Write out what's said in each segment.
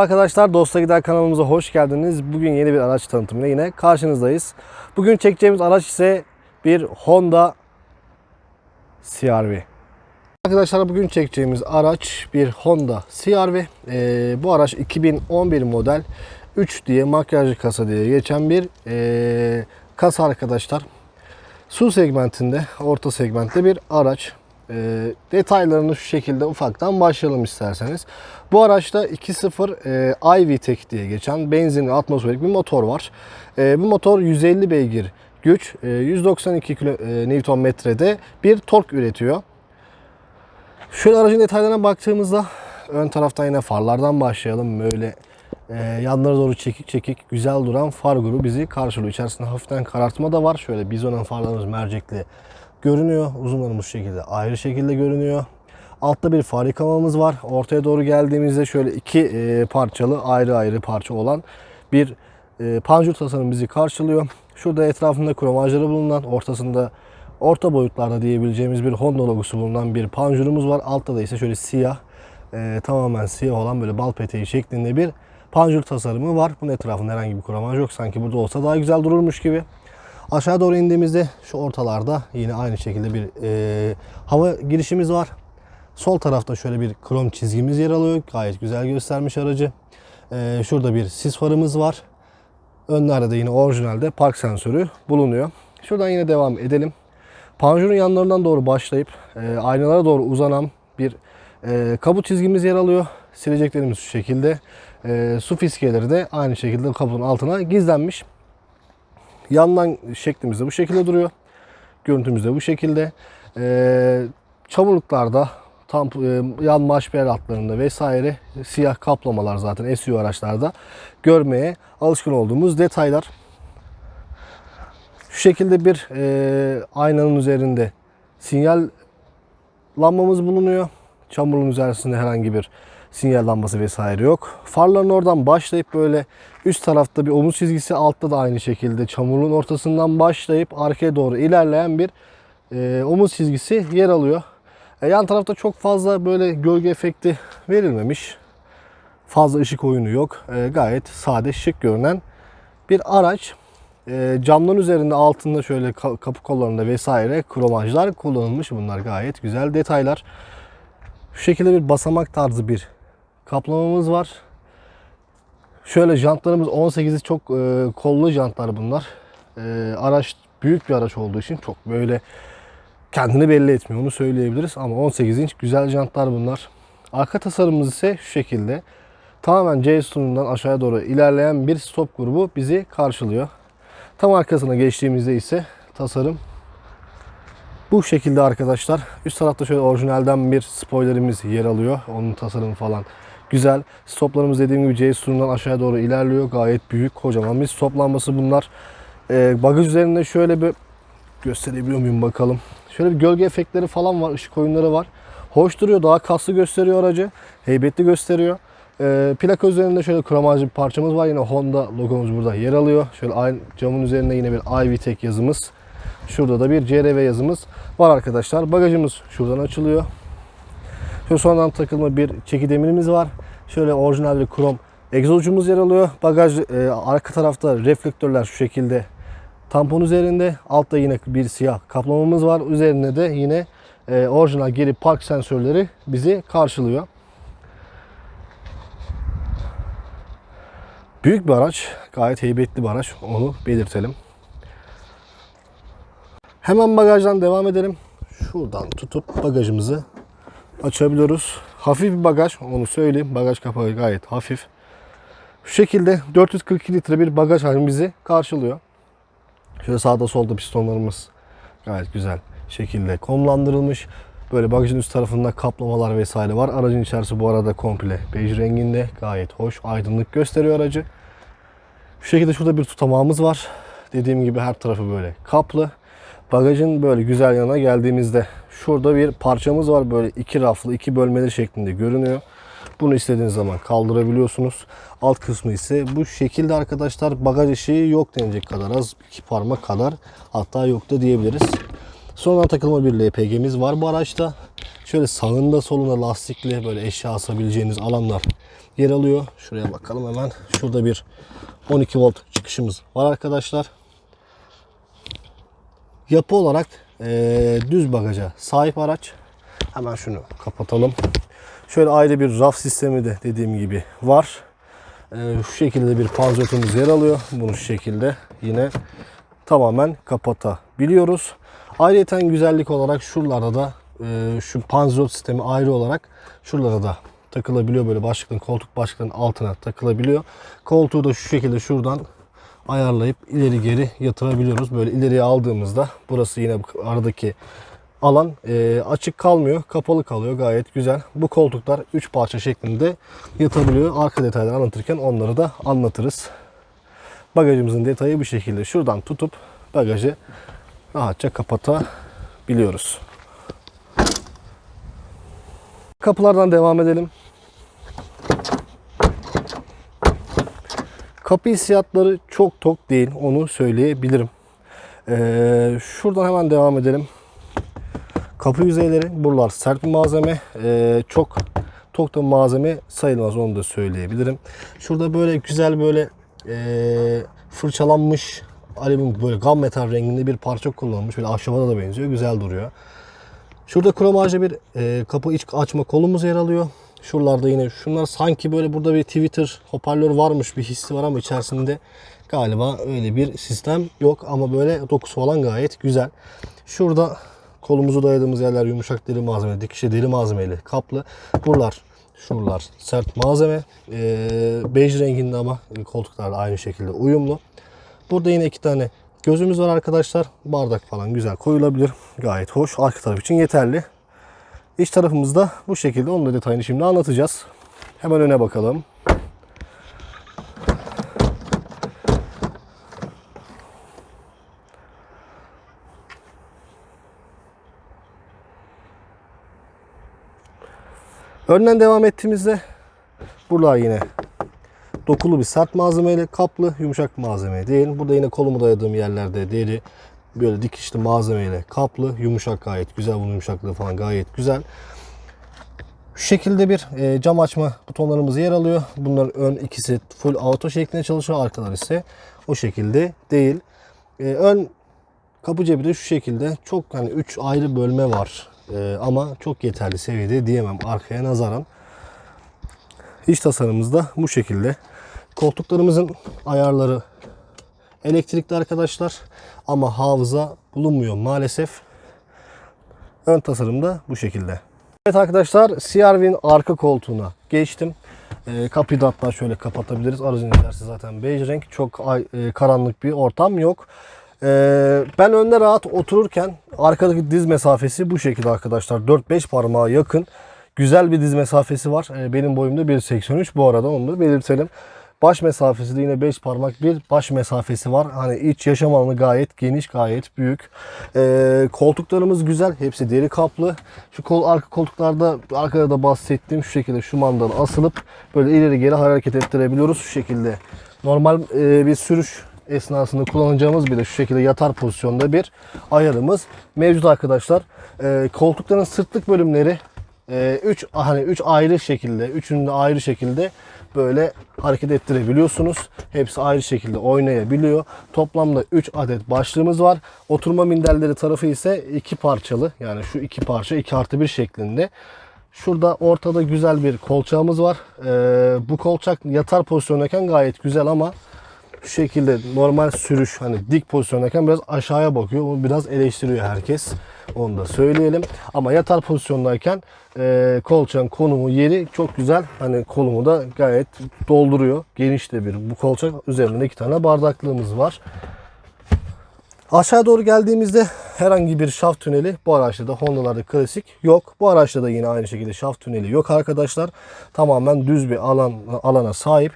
arkadaşlar, Dosta Gider kanalımıza hoş geldiniz. Bugün yeni bir araç tanıtımıyla yine karşınızdayız. Bugün çekeceğimiz araç ise bir Honda CR-V. Arkadaşlar bugün çekeceğimiz araç bir Honda CR-V. Ee, bu araç 2011 model 3 diye makyajlı kasa diye geçen bir ee, kasa arkadaşlar. Su segmentinde, orta segmentte bir araç. E, detaylarını şu şekilde ufaktan başlayalım isterseniz. Bu araçta 2.0 e, iVTEC diye geçen benzinli atmosferik bir motor var. E, bu motor 150 beygir güç, e, 192 kilo, e, Nm'de bir tork üretiyor. Şöyle aracın detaylarına baktığımızda ön taraftan yine farlardan başlayalım. Böyle e, yanlara doğru çekik çekik güzel duran far grubu bizi karşılıyor. İçerisinde hafiften karartma da var. Şöyle bizonan farlarımız mercekli görünüyor. Uzunlarımız şekilde ayrı şekilde görünüyor. Altta bir far yıkamamız var. Ortaya doğru geldiğimizde şöyle iki e, parçalı ayrı ayrı parça olan bir e, panjur tasarım bizi karşılıyor. Şurada etrafında kromajları bulunan ortasında orta boyutlarda diyebileceğimiz bir Honda logosu bulunan bir panjurumuz var. Altta da ise şöyle siyah e, tamamen siyah olan böyle bal peteği şeklinde bir panjur tasarımı var. Bunun etrafında herhangi bir kromaj yok. Sanki burada olsa daha güzel dururmuş gibi. Aşağı doğru indiğimizde şu ortalarda yine aynı şekilde bir e, hava girişimiz var. Sol tarafta şöyle bir krom çizgimiz yer alıyor. Gayet güzel göstermiş aracı. E, şurada bir sis farımız var. Önlerde de yine orijinalde park sensörü bulunuyor. Şuradan yine devam edelim. Panjurun yanlarından doğru başlayıp e, aynalara doğru uzanan bir e, kabut çizgimiz yer alıyor. Sileceklerimiz şu şekilde. E, su fiskeleri de aynı şekilde kabutun altına gizlenmiş. Yandan şeklimiz de bu şekilde duruyor. Görüntümüz de bu şekilde. Ee, çamurluklarda, tam e, yan maşber altlarında vesaire siyah kaplamalar zaten SUV araçlarda görmeye alışkın olduğumuz detaylar. Şu şekilde bir e, aynanın üzerinde sinyal lambamız bulunuyor. Çamurun üzerinde herhangi bir sinyal lambası vesaire yok. Farların oradan başlayıp böyle üst tarafta bir omuz çizgisi altta da aynı şekilde çamurun ortasından başlayıp arkaya doğru ilerleyen bir e, omuz çizgisi yer alıyor. E, yan tarafta çok fazla böyle gölge efekti verilmemiş. Fazla ışık oyunu yok. E, gayet sade şık görünen bir araç. E, camların üzerinde altında şöyle ka- kapı kollarında vesaire kromajlar kullanılmış. Bunlar gayet güzel detaylar. Şu şekilde bir basamak tarzı bir kaplamamız var. Şöyle jantlarımız 18'i çok kollu jantlar bunlar. Araç büyük bir araç olduğu için çok böyle kendini belli etmiyor onu söyleyebiliriz. Ama 18 inç güzel jantlar bunlar. Arka tasarımımız ise şu şekilde. Tamamen C sütunundan aşağıya doğru ilerleyen bir stop grubu bizi karşılıyor. Tam arkasına geçtiğimizde ise tasarım bu şekilde arkadaşlar. Üst tarafta şöyle orijinalden bir spoilerimiz yer alıyor. Onun tasarımı falan güzel. Stoplarımız dediğim gibi C sütunundan aşağıya doğru ilerliyor. Gayet büyük, kocaman bir stop lambası bunlar. Ee, bagaj üzerinde şöyle bir gösterebiliyor muyum bakalım. Şöyle bir gölge efektleri falan var, ışık oyunları var. Hoş duruyor, daha kaslı gösteriyor aracı. Heybetli gösteriyor. Ee, plaka üzerinde şöyle kromajlı bir parçamız var. Yine Honda logomuz burada yer alıyor. Şöyle aynı camın üzerinde yine bir iVTEC yazımız. Şurada da bir CRV yazımız var arkadaşlar. Bagajımız şuradan açılıyor. Şöyle sonradan takılma bir çeki demirimiz var. Şöyle orijinal bir krom egzozcumuz yer alıyor. Bagaj e, arka tarafta reflektörler şu şekilde tampon üzerinde. Altta yine bir siyah kaplamamız var. Üzerinde de yine e, orijinal geri park sensörleri bizi karşılıyor. Büyük bir araç. Gayet heybetli bir araç. Onu belirtelim. Hemen bagajdan devam edelim. Şuradan tutup bagajımızı açabiliyoruz. Hafif bir bagaj onu söyleyeyim. Bagaj kapağı gayet hafif. Şu şekilde 442 litre bir bagaj hacmi bizi karşılıyor. Şöyle sağda solda pistonlarımız gayet güzel şekilde komlandırılmış. Böyle bagajın üst tarafında kaplamalar vesaire var. Aracın içerisi bu arada komple bej renginde. Gayet hoş, aydınlık gösteriyor aracı. Şu şekilde şurada bir tutamağımız var. Dediğim gibi her tarafı böyle kaplı. Bagajın böyle güzel yanına geldiğimizde şurada bir parçamız var. Böyle iki raflı, iki bölmeli şeklinde görünüyor. Bunu istediğiniz zaman kaldırabiliyorsunuz. Alt kısmı ise bu şekilde arkadaşlar. Bagaj ışığı yok denecek kadar az. iki parmak kadar. Hatta yok da diyebiliriz. Sonradan takılma bir LPG'miz var bu araçta. Şöyle sağında solunda lastikli böyle eşya asabileceğiniz alanlar yer alıyor. Şuraya bakalım hemen. Şurada bir 12 volt çıkışımız var arkadaşlar. Yapı olarak eee, düz bagaja sahip araç. Hemen şunu kapatalım. Şöyle ayrı bir raf sistemi de dediğim gibi var. Eee, şu şekilde bir panzotumuz yer alıyor. Bunu şu şekilde yine tamamen kapatabiliyoruz. Ayrıca güzellik olarak şuralarda da eee, şu panzot sistemi ayrı olarak şuralara da takılabiliyor. Böyle başlıkların koltuk başlıklarının altına takılabiliyor. Koltuğu da şu şekilde şuradan ayarlayıp ileri geri yatırabiliyoruz. Böyle ileriye aldığımızda burası yine aradaki alan e, açık kalmıyor. Kapalı kalıyor. Gayet güzel. Bu koltuklar 3 parça şeklinde yatabiliyor. Arka detayları anlatırken onları da anlatırız. Bagajımızın detayı bu şekilde. Şuradan tutup bagajı rahatça kapatabiliyoruz. Kapılardan devam edelim. Kapı hissiyatları çok tok değil. Onu söyleyebilirim. Ee, şuradan hemen devam edelim. Kapı yüzeyleri buralar sert bir malzeme. Ee, çok tok da malzeme sayılmaz onu da söyleyebilirim. Şurada böyle güzel böyle ee, fırçalanmış alüminyum böyle gam metal renginde bir parça kullanılmış. Böyle ahşabada da benziyor. Güzel duruyor. Şurada kromajlı bir e, kapı iç açma kolumuz yer alıyor. Şuralarda yine şunlar sanki böyle burada bir Twitter hoparlör varmış bir hissi var ama içerisinde galiba öyle bir sistem yok ama böyle dokusu falan gayet güzel. Şurada kolumuzu dayadığımız yerler yumuşak deri malzeme, dikişe deri malzemeyle kaplı. Buralar şuralar sert malzeme. E, bej renginde ama koltuklar da aynı şekilde uyumlu. Burada yine iki tane gözümüz var arkadaşlar. Bardak falan güzel koyulabilir. Gayet hoş. Arka taraf için yeterli. İç tarafımızda bu şekilde. Onun da detayını şimdi anlatacağız. Hemen öne bakalım. Önden devam ettiğimizde buralar yine dokulu bir sert malzemeyle kaplı yumuşak malzeme değil. Burada yine kolumu dayadığım yerlerde deri böyle dikişli malzemeyle kaplı yumuşak gayet güzel bunun yumuşaklığı falan gayet güzel. Şu şekilde bir e, cam açma butonlarımız yer alıyor. Bunların ön ikisi full auto şeklinde çalışıyor. Arkalar ise o şekilde değil. E, ön kapı cebi de şu şekilde. Çok hani 3 ayrı bölme var. E, ama çok yeterli seviyede diyemem arkaya nazaran. İç tasarımımız da bu şekilde. Koltuklarımızın ayarları elektrikli arkadaşlar ama hafıza bulunmuyor maalesef. Ön tasarım da bu şekilde. Evet arkadaşlar CR-V'nin arka koltuğuna geçtim. E, kapıyı da hatta şöyle kapatabiliriz. Aracın içerisi zaten bej renk. Çok ay- e, karanlık bir ortam yok. E, ben önde rahat otururken arkadaki diz mesafesi bu şekilde arkadaşlar. 4-5 parmağa yakın. Güzel bir diz mesafesi var. E, benim boyumda 1.83 bu arada onu da belirtelim. Baş mesafesi de yine 5 parmak bir baş mesafesi var. Hani iç yaşam alanı gayet geniş, gayet büyük. Ee, koltuklarımız güzel. Hepsi deri kaplı. Şu kol arka koltuklarda arkada da bahsettiğim şu şekilde şu mandalı asılıp böyle ileri geri hareket ettirebiliyoruz şu şekilde. Normal e, bir sürüş esnasında kullanacağımız bile şu şekilde yatar pozisyonda bir ayarımız mevcut arkadaşlar. Ee, koltukların sırtlık bölümleri 3 hani 3 ayrı şekilde, üçünü de ayrı şekilde böyle hareket ettirebiliyorsunuz. Hepsi ayrı şekilde oynayabiliyor. Toplamda 3 adet başlığımız var. Oturma minderleri tarafı ise iki parçalı. Yani şu iki parça 2 artı 1 şeklinde. Şurada ortada güzel bir kolçağımız var. Ee, bu kolçak yatar pozisyondayken gayet güzel ama şu şekilde normal sürüş hani dik pozisyondayken biraz aşağıya bakıyor. Onu biraz eleştiriyor herkes. Onu da söyleyelim. Ama yatar pozisyondayken e, kolçağın konumu yeri çok güzel. Hani kolumu da gayet dolduruyor. Geniş de bir bu kolçak. Üzerinde iki tane bardaklığımız var. Aşağı doğru geldiğimizde herhangi bir şaft tüneli bu araçta da Honda'larda klasik yok. Bu araçta da yine aynı şekilde şaft tüneli yok arkadaşlar. Tamamen düz bir alan alana sahip.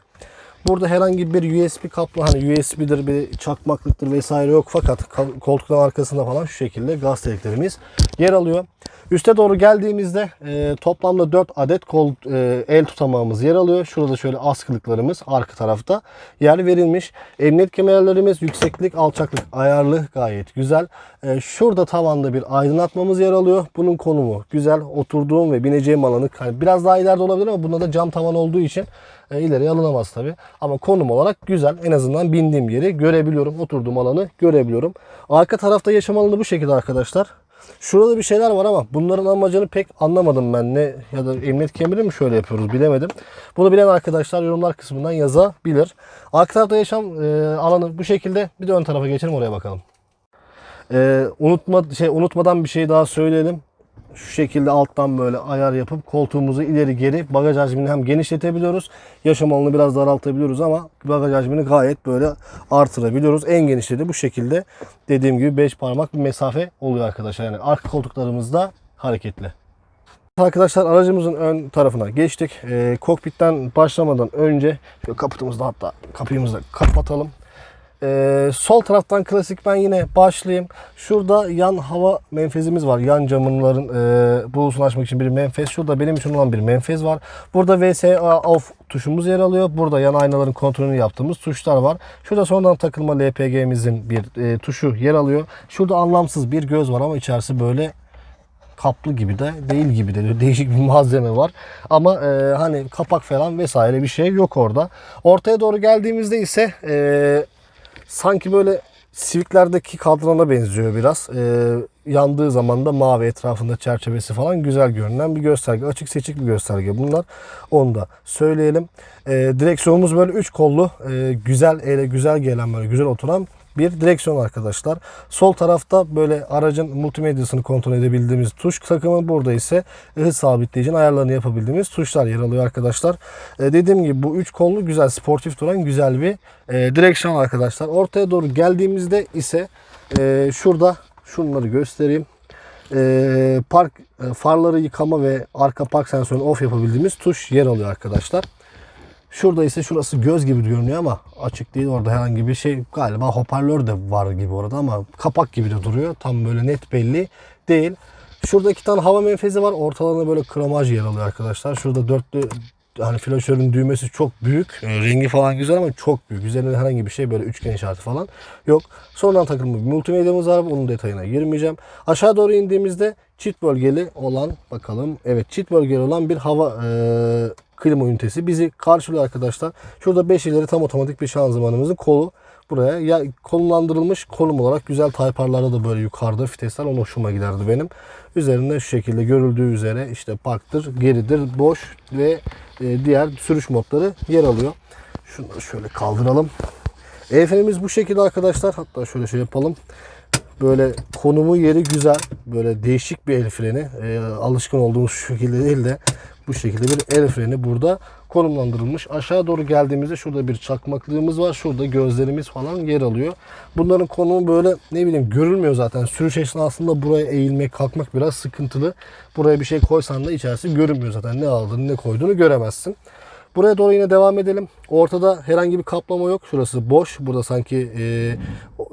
Burada herhangi bir USB kablo hani USB'dir bir çakmaklıktır vesaire yok fakat ka- koltukların arkasında falan şu şekilde gaz teleklerimiz yer alıyor. Üste doğru geldiğimizde e, toplamda 4 adet kol e, el tutamağımız yer alıyor. Şurada şöyle askılıklarımız arka tarafta yer verilmiş. Emniyet kemerlerimiz yükseklik alçaklık ayarlı gayet güzel. E, şurada tavanda bir aydınlatmamız yer alıyor. Bunun konumu güzel. Oturduğum ve bineceğim alanı biraz daha ileride olabilir ama bunda da cam tavan olduğu için e, ileriye alınamaz tabi. Ama konum olarak güzel. En azından bindiğim yeri görebiliyorum. Oturduğum alanı görebiliyorum. Arka tarafta yaşam alanı bu şekilde arkadaşlar. Şurada bir şeyler var ama bunların amacını pek anlamadım ben. Ne ya da emniyet kemeri mi şöyle yapıyoruz bilemedim. Bunu bilen arkadaşlar yorumlar kısmından yazabilir. Arka tarafta yaşam e, alanı bu şekilde. Bir de ön tarafa geçelim oraya bakalım. E, unutma şey unutmadan bir şey daha söyleyelim. Şu şekilde alttan böyle ayar yapıp koltuğumuzu ileri geri bagaj hacmini hem genişletebiliyoruz. Yaşam alanını biraz daraltabiliyoruz ama bagaj hacmini gayet böyle artırabiliyoruz. En genişte de bu şekilde dediğim gibi 5 parmak bir mesafe oluyor arkadaşlar. Yani arka koltuklarımızda hareketli. Arkadaşlar aracımızın ön tarafına geçtik. Ee, kokpitten başlamadan önce şöyle kaputumuzu da hatta kapıyımızı da kapatalım. Ee, sol taraftan klasik ben yine başlayayım. Şurada yan hava menfezimiz var. Yan camınların e, bulusunu açmak için bir menfez. Şurada benim için olan bir menfez var. Burada VSA off tuşumuz yer alıyor. Burada yan aynaların kontrolünü yaptığımız tuşlar var. Şurada sonradan takılma LPG'mizin bir e, tuşu yer alıyor. Şurada anlamsız bir göz var ama içerisi böyle kaplı gibi de değil gibi de değişik bir malzeme var. Ama e, hani kapak falan vesaire bir şey yok orada. Ortaya doğru geldiğimizde ise e, sanki böyle Civic'lerdeki kadrana benziyor biraz. E, yandığı zaman da mavi etrafında çerçevesi falan güzel görünen bir gösterge. Açık seçik bir gösterge bunlar. Onu da söyleyelim. E, direksiyonumuz böyle 3 kollu. e, güzel ele güzel gelen böyle güzel oturan bir direksiyon arkadaşlar. Sol tarafta böyle aracın multimedyasını kontrol edebildiğimiz tuş takımı. Burada ise hız sabitleyicinin ayarlarını yapabildiğimiz tuşlar yer alıyor arkadaşlar. Ee, dediğim gibi bu üç kollu güzel sportif duran güzel bir e, direksiyon arkadaşlar. Ortaya doğru geldiğimizde ise e, şurada şunları göstereyim. E, park e, farları yıkama ve arka park sensörünü off yapabildiğimiz tuş yer alıyor arkadaşlar. Şurada ise şurası göz gibi görünüyor ama açık değil. Orada herhangi bir şey galiba hoparlör de var gibi orada ama kapak gibi de duruyor. Tam böyle net belli değil. Şurada iki tane hava menfezi var. Ortalarında böyle kromaj yer alıyor arkadaşlar. Şurada dörtlü hani flaşörün düğmesi çok büyük. E, rengi falan güzel ama çok büyük. Üzerinde herhangi bir şey böyle üçgen işareti falan yok. Sonradan takılmış bir multimedyamız var. Onun detayına girmeyeceğim. Aşağı doğru indiğimizde çift bölgeli olan bakalım. Evet çift bölgeli olan bir hava e, klima ünitesi bizi karşılıyor arkadaşlar. Şurada 5 ileri tam otomatik bir şanzımanımızın kolu buraya ya konumlandırılmış konum olarak güzel tayparlarda da böyle yukarıda vitesler onun hoşuma giderdi benim. Üzerinde şu şekilde görüldüğü üzere işte parktır, geridir, boş ve e, diğer sürüş modları yer alıyor. Şunu şöyle kaldıralım. Frenimiz bu şekilde arkadaşlar. Hatta şöyle şey yapalım. Böyle konumu yeri güzel. Böyle değişik bir el freni. E, alışkın olduğumuz şekilde değil de bu şekilde bir el freni burada konumlandırılmış. Aşağı doğru geldiğimizde şurada bir çakmaklığımız var. Şurada gözlerimiz falan yer alıyor. Bunların konumu böyle ne bileyim görülmüyor zaten. Sürüş esnasında buraya eğilmek, kalkmak biraz sıkıntılı. Buraya bir şey koysan da içerisi görünmüyor zaten. Ne aldığını ne koyduğunu göremezsin. Buraya doğru yine devam edelim. Ortada herhangi bir kaplama yok. Şurası boş. Burada sanki e, e,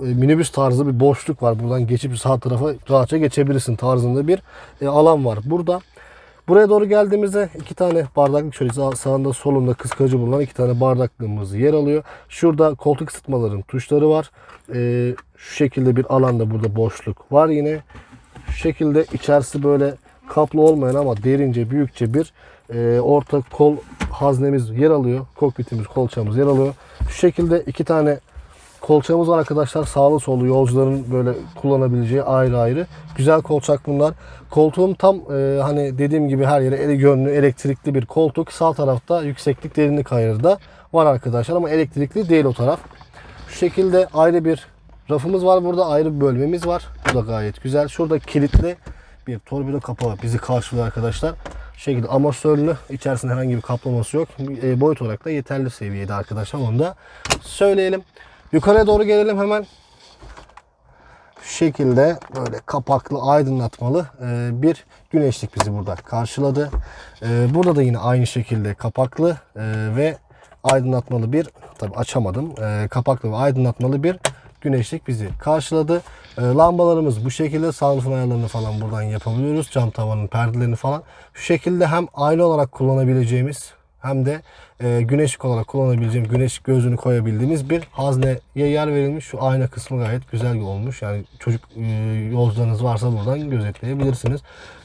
minibüs tarzı bir boşluk var. Buradan geçip sağ tarafa rahatça geçebilirsin tarzında bir e, alan var. Burada Buraya doğru geldiğimizde iki tane bardaklık şöyle sağ- sağında solunda kıskacı bulunan iki tane bardaklığımız yer alıyor. Şurada koltuk ısıtmaların tuşları var. Ee, şu şekilde bir alanda burada boşluk var yine. Şu şekilde içerisi böyle kaplı olmayan ama derince büyükçe bir e, orta kol haznemiz yer alıyor. Kokpitimiz, kolçamız yer alıyor. Şu şekilde iki tane kolçağımız var arkadaşlar. Sağlı sollu yolcuların böyle kullanabileceği ayrı ayrı. Güzel kolçak bunlar. Koltuğum tam e, hani dediğim gibi her yere eli gönlü elektrikli bir koltuk. Sağ tarafta yükseklik derinlik ayarı var arkadaşlar ama elektrikli değil o taraf. Şu şekilde ayrı bir rafımız var burada. Ayrı bir bölmemiz var. Bu da gayet güzel. Şurada kilitli bir torpido kapağı bizi karşılıyor arkadaşlar. Şu şekilde amortisörlü. içerisinde herhangi bir kaplaması yok. E, boyut olarak da yeterli seviyede arkadaşlar. Onu da söyleyelim. Yukarıya doğru gelelim hemen. Şu şekilde böyle kapaklı aydınlatmalı e, bir güneşlik bizi burada karşıladı. E, Burada da yine aynı şekilde kapaklı e, ve aydınlatmalı bir tabi açamadım. Kapaklı ve aydınlatmalı bir güneşlik bizi karşıladı. Lambalarımız bu şekilde sunroof'un ayarlarını falan buradan yapabiliyoruz. Cam tavanın perdelerini falan. Şu şekilde hem aile olarak kullanabileceğimiz hem de e, güneşlik olarak kullanabileceğim güneş gözünü koyabildiğimiz bir hazneye yer verilmiş. Şu ayna kısmı gayet güzel olmuş. Yani çocuk e, yolcularınız varsa buradan gözetleyebilirsiniz.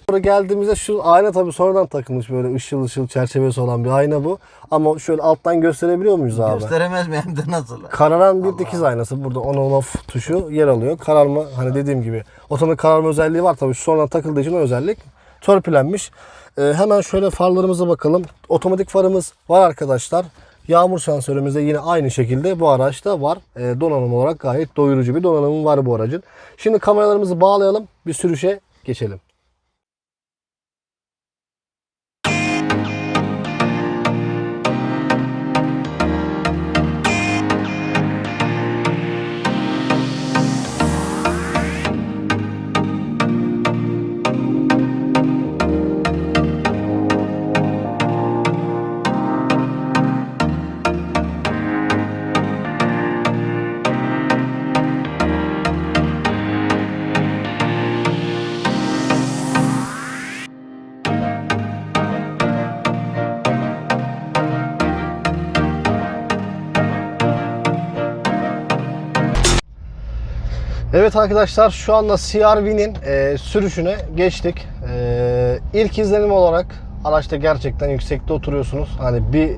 Burada geldiğimizde şu ayna tabii sonradan takılmış böyle ışıl ışıl çerçevesi olan bir ayna bu. Ama şöyle alttan gösterebiliyor muyuz abi? Gösteremez mi hem de nasıl? Kararan bir dikiz aynası. Burada on off tuşu yer alıyor. Kararma hani dediğim gibi otomatik kararma özelliği var tabii şu sonradan takıldığı için o özellik törpülenmiş. Ee, hemen şöyle farlarımıza bakalım. Otomatik farımız var arkadaşlar. Yağmur sensörümüz de yine aynı şekilde bu araçta var. Ee, donanım olarak gayet doyurucu bir donanımı var bu aracın. Şimdi kameralarımızı bağlayalım. Bir sürüşe geçelim. Evet arkadaşlar şu anda CRV'nin e, sürüşüne geçtik. E, ilk izlenim olarak araçta gerçekten yüksekte oturuyorsunuz. Hani bir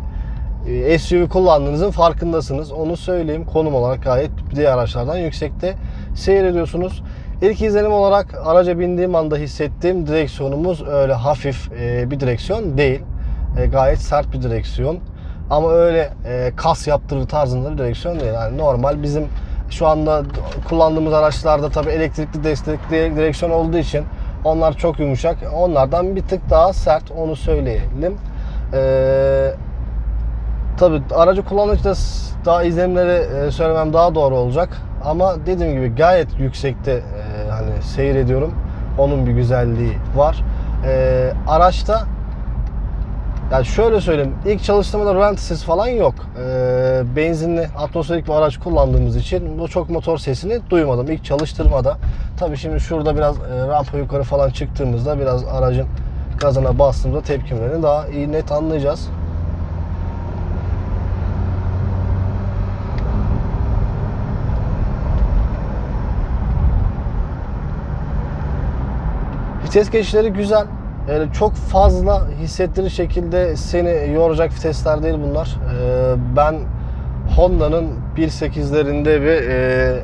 e, SUV kullandığınızın farkındasınız. Onu söyleyeyim. Konum olarak gayet diğer araçlardan yüksekte seyrediyorsunuz. İlk izlenim olarak araca bindiğim anda hissettiğim direksiyonumuz öyle hafif e, bir direksiyon değil. E, gayet sert bir direksiyon. Ama öyle e, kas yaptırır tarzında bir direksiyon değil. Yani normal bizim şu anda kullandığımız araçlarda tabii elektrikli destekli direksiyon olduğu için onlar çok yumuşak. Onlardan bir tık daha sert onu söyleyelim. Ee, tabii aracı kullandıkça daha izlenimleri e, söylemem daha doğru olacak. Ama dediğim gibi gayet yüksekte e, hani seyrediyorum. Onun bir güzelliği var. E, araçta yani şöyle söyleyeyim, ilk çalıştırmada rölanti sesi falan yok. Ee, benzinli, atmosferik bir araç kullandığımız için bu çok motor sesini duymadım ilk çalıştırmada. Tabii şimdi şurada biraz e, rampa yukarı falan çıktığımızda biraz aracın gazına bastığımızda tepkimlerini daha iyi net anlayacağız. Vites geçişleri güzel. Yani çok fazla hissettirir şekilde seni yoracak vitesler değil bunlar. Ee, ben Honda'nın 1.8'lerinde bir e,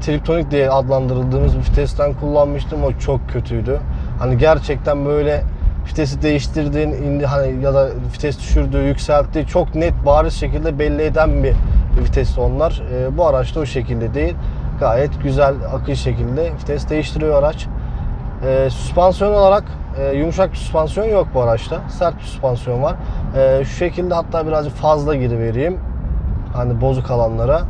triptonik diye adlandırıldığımız bir vitesten kullanmıştım. O çok kötüydü. Hani gerçekten böyle vitesi değiştirdiğin, indi hani ya da vites düşürdüğü, yükselttiği çok net bariz şekilde belli eden bir vitesti onlar. Ee, bu araçta o şekilde değil. Gayet güzel akış şekilde vites değiştiriyor araç. Ee, süspansiyon olarak e, yumuşak bir süspansiyon yok bu araçta. Sert bir süspansiyon var. E, şu şekilde hatta birazcık fazla giri vereyim. Hani bozuk alanlara.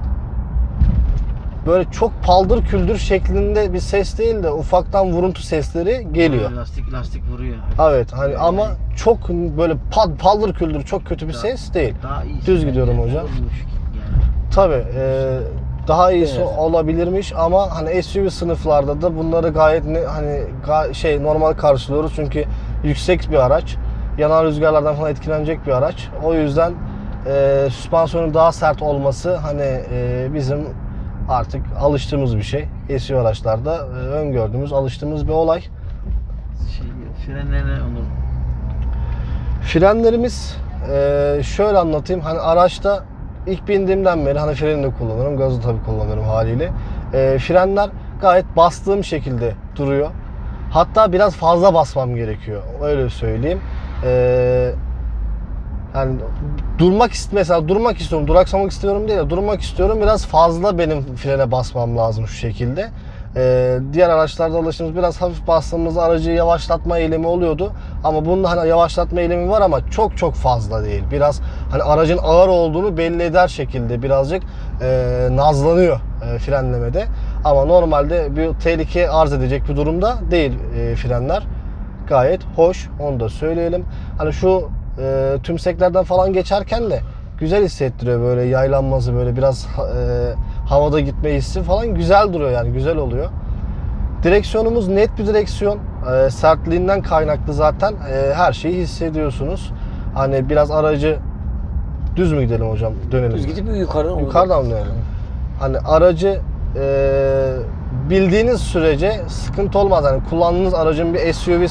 Böyle çok paldır küldür şeklinde bir ses değil de ufaktan vuruntu sesleri geliyor. Lastik lastik vuruyor. Evet hani ama çok böyle pal, paldır küldür çok kötü bir Daha- ses değil. Daha iyi. Düz gidiyorum hocam. Yani. Tabii e, daha iyisi Evet. olabilirmiş ama hani SUV sınıflarda da bunları gayet ne, hani ga- şey normal karşılıyoruz çünkü yüksek bir araç. Yanan rüzgarlardan falan etkilenecek bir araç. O yüzden e, süspansiyonun daha sert olması hani e, bizim artık alıştığımız bir şey. SUV araçlarda e, öngördüğümüz, alıştığımız bir olay. Şey, frenlerine onu Frenlerimiz eee, şöyle anlatayım. Hani araçta ilk bindiğimden beri hani freni de kullanırım. Gazı tabii kullanıyorum haliyle. Eee, frenler gayet bastığım şekilde duruyor. Hatta biraz fazla basmam gerekiyor. Öyle söyleyeyim. Eee yani durmak ist mesela durmak istiyorum, duraksamak istiyorum değil de durmak istiyorum. Biraz fazla benim frene basmam lazım şu şekilde. Ee, diğer araçlarda alıştığımız biraz hafif bastığımızda aracı yavaşlatma eylemi oluyordu. Ama bunun hani yavaşlatma eylemi var ama çok çok fazla değil. Biraz hani aracın ağır olduğunu belli eder şekilde birazcık e, nazlanıyor e, frenlemede. Ama normalde bir tehlike arz edecek bir durumda değil e, frenler. Gayet hoş onu da söyleyelim. Hani şu e, tümseklerden falan geçerken de güzel hissettiriyor böyle yaylanması böyle biraz e, havada gitme hissi falan güzel duruyor yani güzel oluyor. Direksiyonumuz net bir direksiyon. E, sertliğinden kaynaklı zaten e, her şeyi hissediyorsunuz. Hani biraz aracı düz mü gidelim hocam? Dönelim. Düz gidip yukarıdan. Yukarıdan mı dönelim? Hani aracı e, bildiğiniz sürece sıkıntı olmaz. Yani kullandığınız aracın bir SUV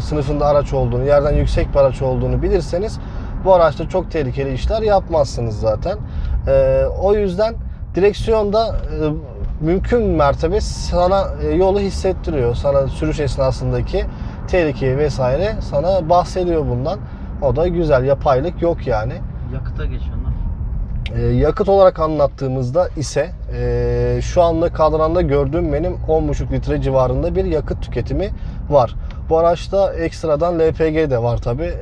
sınıfında araç olduğunu, yerden yüksek bir araç olduğunu bilirseniz bu araçta çok tehlikeli işler yapmazsınız zaten. E, o yüzden direksiyonda e, mümkün mertebe sana e, yolu hissettiriyor. Sana sürüş esnasındaki tehlikeyi vesaire sana bahsediyor bundan. O da güzel. Yapaylık yok yani. Yakıta geçiyorlar. E, yakıt olarak anlattığımızda ise e, şu anda kadranda gördüğüm benim 10,5 litre civarında bir yakıt tüketimi var. Bu araçta ekstradan LPG de var tabi.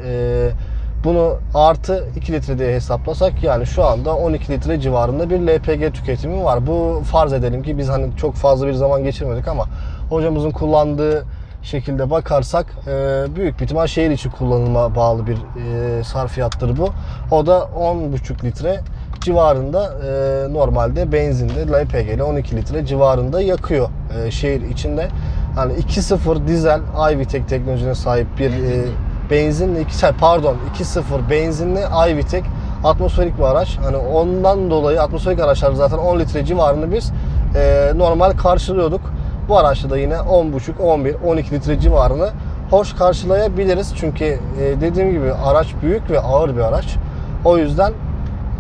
Bunu artı 2 litre diye hesaplasak yani şu anda 12 litre civarında bir LPG tüketimi var. Bu farz edelim ki biz hani çok fazla bir zaman geçirmedik ama hocamızın kullandığı şekilde bakarsak e, büyük bir ihtimal şehir içi kullanıma bağlı bir e, sarfiyattır bu. O da 10,5 litre civarında e, normalde benzinde LPG ile 12 litre civarında yakıyor e, şehir içinde. Hani 2.0 dizel iVTEC teknolojisine sahip bir e, benzinli iki şey, pardon 2.0 benzinli iVTEC atmosferik bir araç. Hani ondan dolayı atmosferik araçlar zaten 10 litre civarını biz e, normal karşılıyorduk. Bu araçta da yine 10.5, 11, 12 litre civarını hoş karşılayabiliriz. Çünkü e, dediğim gibi araç büyük ve ağır bir araç. O yüzden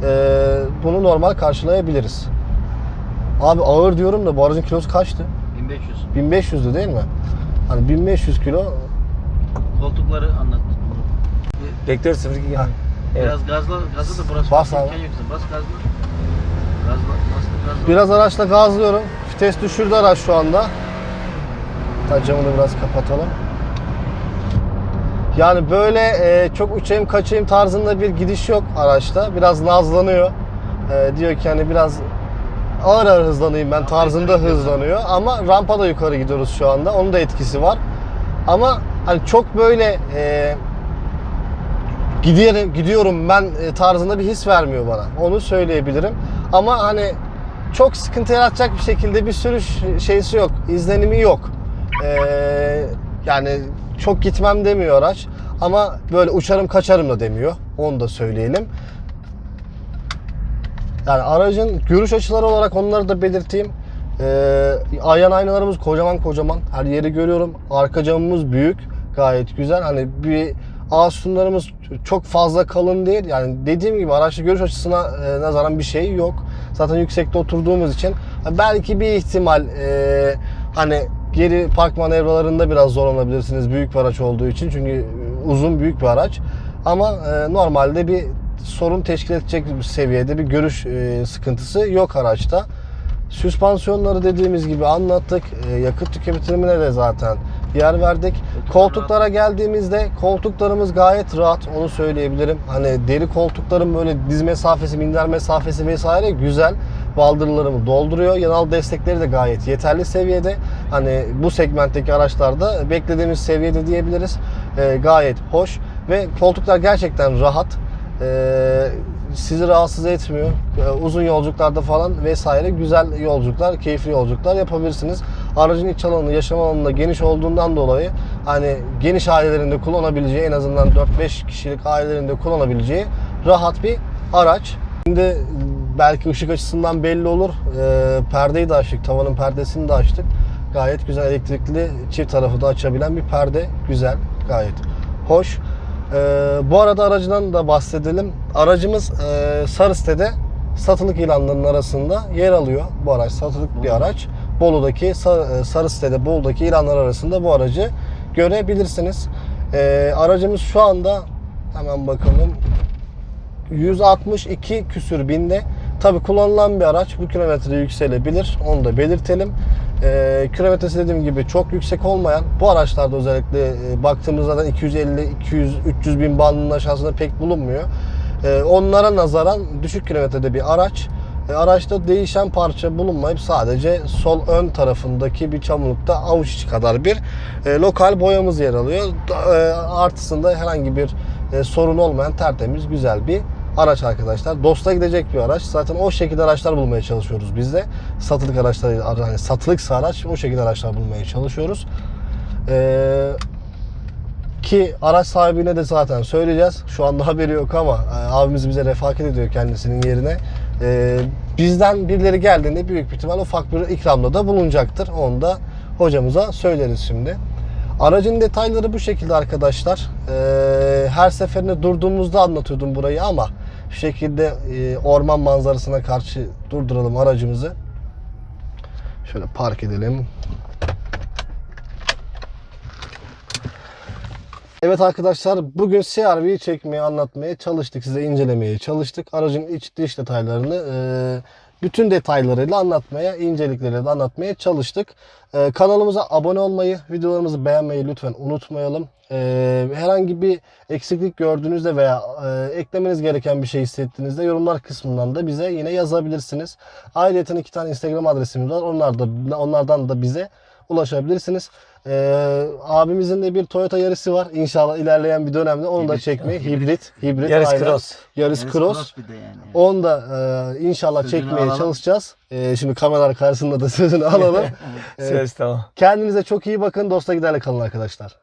e, bunu normal karşılayabiliriz. Abi ağır diyorum da bu aracın kilosu kaçtı? 1500. 1500'dü değil mi? Hani 1500 kilo Koltukları anlat. Vektör 02 Ha. yani. Evet. Biraz gazla, gazla da burası Bas bas abi. yoksa. Bas gazla. Gazla, bas gazla. Biraz araçla gazlıyorum. Vites düşürdü araç şu anda. Hatta camını biraz kapatalım. Yani böyle e, çok uçayım kaçayım tarzında bir gidiş yok araçta. Biraz nazlanıyor. E, diyor ki hani biraz ağır ağır hızlanayım ben tarzında hızlanıyor. Ama rampada yukarı gidiyoruz şu anda. Onun da etkisi var. Ama hani çok böyle e, gidiyorum, gidiyorum ben e, tarzında bir his vermiyor bana. Onu söyleyebilirim. Ama hani çok sıkıntı yaratacak bir şekilde bir sürüş şeysi yok. izlenimi yok. Ee, yani çok gitmem demiyor araç. Ama böyle uçarım kaçarım da demiyor. Onu da söyleyelim. Yani aracın görüş açıları olarak onları da belirteyim. Ee, ayna aynalarımız kocaman kocaman. Her yeri görüyorum. Arka camımız büyük. Gayet güzel. Hani bir sütunlarımız çok fazla kalın değil. Yani dediğim gibi araçta görüş açısına e, nazaran bir şey yok. Zaten yüksekte oturduğumuz için belki bir ihtimal e, hani geri park manevralarında biraz zorlanabilirsiniz büyük bir araç olduğu için. Çünkü e, uzun büyük bir araç. Ama e, normalde bir sorun teşkil edecek bir seviyede bir görüş e, sıkıntısı yok araçta. Süspansiyonları dediğimiz gibi anlattık. E, yakıt tüketimine de zaten yer verdik. Koltuklara geldiğimizde koltuklarımız gayet rahat onu söyleyebilirim. Hani deri koltukların böyle diz mesafesi, minder mesafesi vesaire güzel. Baldırlarımı dolduruyor. Yanal destekleri de gayet yeterli seviyede. Hani bu segmentteki araçlarda beklediğimiz seviyede diyebiliriz. E, gayet hoş ve koltuklar gerçekten rahat. E, sizi rahatsız etmiyor. Ee, Uzun yolculuklarda falan vesaire güzel yolculuklar, keyifli yolculuklar yapabilirsiniz. Aracın iç alanı, yaşam alanı da geniş olduğundan dolayı hani geniş ailelerinde kullanabileceği en azından 4-5 kişilik ailelerinde kullanabileceği rahat bir araç. Şimdi belki ışık açısından belli olur. Ee, perdeyi de açtık, tavanın perdesini de açtık. Gayet güzel elektrikli çift tarafı da açabilen bir perde. Güzel, gayet hoş. Ee, bu arada aracından da bahsedelim. Aracımız e, Sarı sitede satılık ilanlarının arasında yer alıyor. Bu araç satılık bir araç. Bolu'daki e, Sarı sitede Bolu'daki ilanlar arasında bu aracı görebilirsiniz. Ee, aracımız şu anda hemen bakalım 162 küsür binde. Tabi kullanılan bir araç bu kilometre yükselebilir. Onu da belirtelim. Ee, kilometresi dediğim gibi çok yüksek olmayan bu araçlarda özellikle e, baktığımızda da 250, 200, 300 bin bandının aşağısında pek bulunmuyor. Ee, onlara nazaran düşük kilometrede bir araç. E, araçta değişen parça bulunmayıp sadece sol ön tarafındaki bir çamurlukta avuç içi kadar bir e, lokal boyamız yer alıyor. E, artısında herhangi bir e, sorun olmayan tertemiz güzel bir araç arkadaşlar. Dosta gidecek bir araç. Zaten o şekilde araçlar bulmaya çalışıyoruz biz de. Satılık araçlar, yani satılıksa araç o şekilde araçlar bulmaya çalışıyoruz. Ee, ki araç sahibine de zaten söyleyeceğiz. Şu anda haberi yok ama e, abimiz bize refakat ediyor kendisinin yerine. Ee, bizden birileri geldiğinde büyük bir ihtimal ufak bir ikramda da bulunacaktır. Onu da hocamıza söyleriz şimdi. Aracın detayları bu şekilde arkadaşlar. Ee, her seferinde durduğumuzda anlatıyordum burayı ama şu şekilde e, orman manzarasına karşı durduralım aracımızı. Şöyle park edelim. Evet arkadaşlar bugün CRV'yi çekmeye anlatmaya çalıştık. Size incelemeye çalıştık. Aracın iç dış detaylarını e, bütün detaylarıyla anlatmaya, incelikleriyle de anlatmaya çalıştık. E, kanalımıza abone olmayı, videolarımızı beğenmeyi lütfen unutmayalım. E, herhangi bir eksiklik gördüğünüzde veya e, eklemeniz gereken bir şey hissettiğinizde yorumlar kısmından da bize yine yazabilirsiniz. Ayrıca iki tane Instagram adresimiz var. Onlar da onlardan da bize ulaşabilirsiniz. Ee, abimizin de bir Toyota yarısı var. İnşallah ilerleyen bir dönemde onu da Hibrit. çekmeyi hibrit, hibrit Yarış aynen. cross. Yarış Yarış cross. bir de yani. Onu da e, inşallah Sözünü çekmeye alalım. çalışacağız. E, şimdi kameralar karşısında da sözünü alalım. Ses tamam. Kendinize çok iyi bakın. Dosta giderle kalın arkadaşlar.